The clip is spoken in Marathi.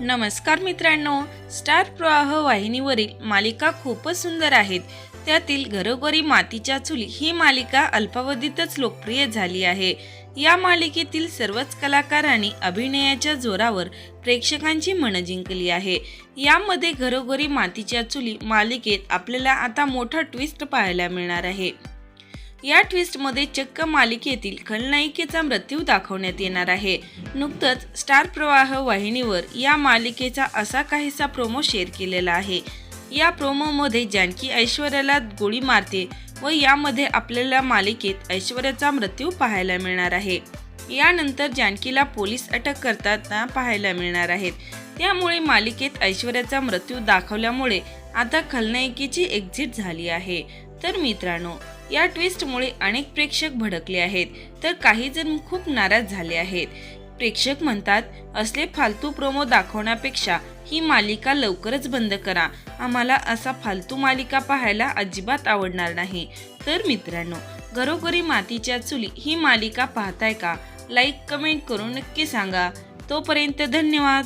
नमस्कार मित्रांनो स्टार प्रवाह वाहिनीवरील मालिका खूपच सुंदर आहेत. त्यातील घरोघरी मातीच्या चुली ही मालिका अल्पावधीतच लोकप्रिय झाली आहे. या मालिकेतील सर्वच कलाकारांनी अभिनयाच्या जोरावर प्रेक्षकांची मनं जिंकली आहे. यामध्ये घरोघरी मातीच्या चुली मालिकेत आपल्याला आता मोठा ट्विस्ट पाहायला मिळणार आहे. या ट्विस्टमध्ये चक्क मालिकेतील खलनायिकेचा मृत्यू दाखवण्यात येणार आहे. नुकतंच स्टार प्रवाह वाहिनीवर या मालिकेचा असा काहीसा प्रोमो शेअर केलेला आहे. या प्रोमोमध्ये जानकी ऐश्वर्याला गोळी मारते व यामध्ये आपल्याला मालिकेत ऐश्वर्याचा मृत्यू पाहायला मिळणार आहे. यानंतर जानकीला पोलीस अटक करताना पाहायला मिळणार आहेत. त्यामुळे मालिकेत ऐश्वर्याचा मृत्यू दाखवल्यामुळे आता खलनायिकेची एक्झिट झाली आहे. तर मित्रांनो या ट्विस्टमुळे अनेक प्रेक्षक भडकले आहेत. तर काही जण खूप नाराज झाले आहेत. प्रेक्षक म्हणतात असले फालतू प्रोमो दाखवण्यापेक्षा ही मालिका लवकरच बंद करा. आम्हाला असा फालतू मालिका पाहायला अजिबात आवडणार नाही. तर मित्रांनो घरोघरी मातीच्या चुली ही मालिका पाहताय का? लाईक कमेंट करून नक्की सांगा. तोपर्यंत धन्यवाद.